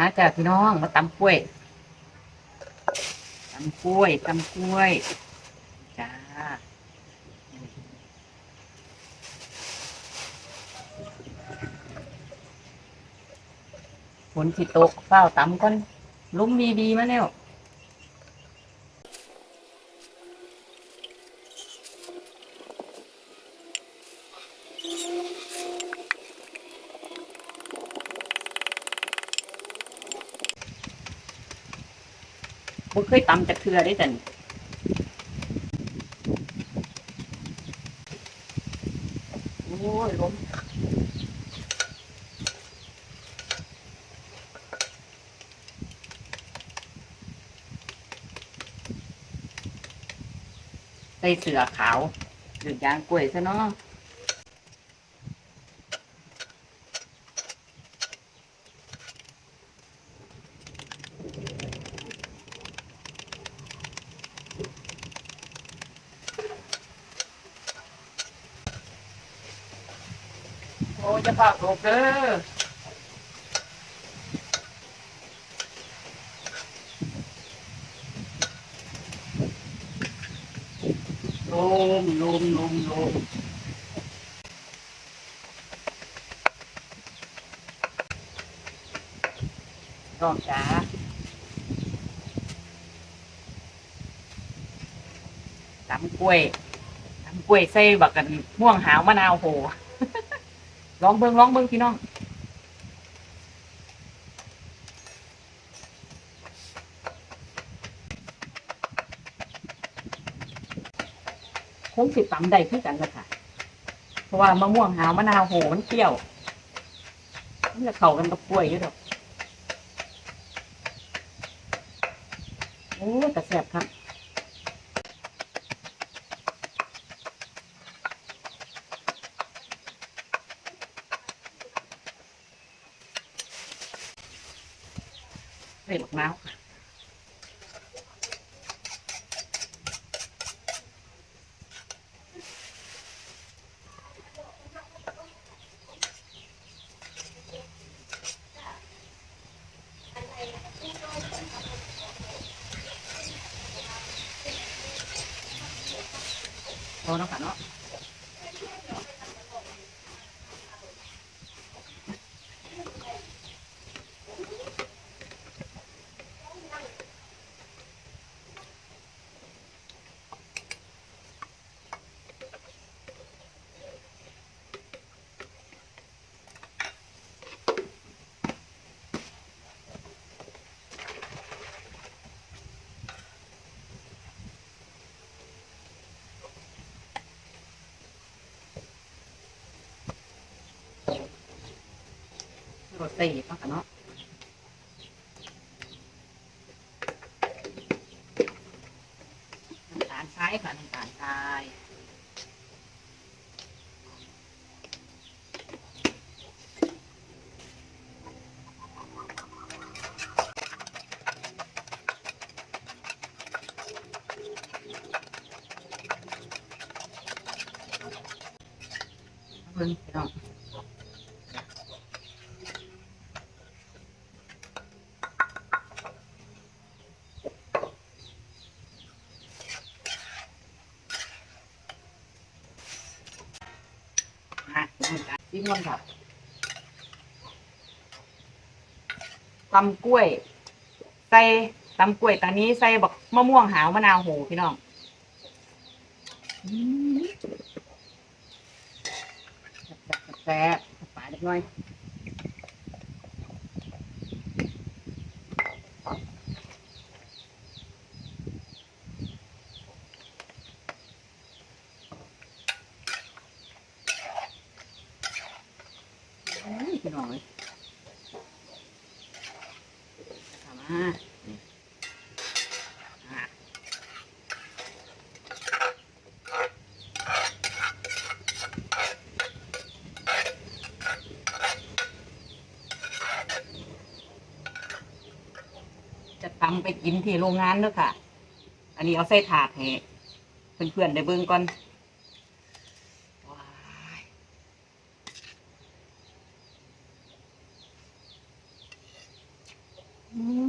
มาจ้าพี่น้องมาตำกล้วยตำกล้วยตำกล้วยจ้าฝนสิตกเฝ้าตำก้อนลุ้มมีดีมาแล้ว บ่เคยตำจากเทือได้จันโอ้ยล้มใส่เสือขาวหรือยางกล้วยซะเนาะ อ้ยจะฝากโรเกอลมลมลมลมรองจ้าตำกล้วยตำกล้วยใส่บักกันม่วงหาวมะนาวโห ลองเบิ้งลองเบิ้งพี่น้องคงสิตำได้คือกันละค่ะ เพราะว่ามะม่วงหาวมะนาวโหมันเปรี้ยว มันจะเข้ากันกับกล้วยอยู่ดอกโอ้แต่แซ่บครับ ใส่บักนาวค่ะพอแล้วค่ะเนาะ รสใส่อีกแล้วค่ะเนาะน้ำตาลทรายค่ะน้ำตาลทรายเบิ่งพี่น้อง อะจิ้มก่อนครับตำกล้วย ใส่ตำกล้วยตอนนี้ใส่บักมะม่วงหาวมะนาวโหพี่น้องแซ่บๆแซ่บๆปลาเล็กน้อยอืม พี่น้องเลยเอามานี่อะจะทำไปกินที่โรงงานเด้อค่ะ อันนี้เอาใส่ถาดให้เพื่อนๆได้เบิ่งก่อนว้าย อื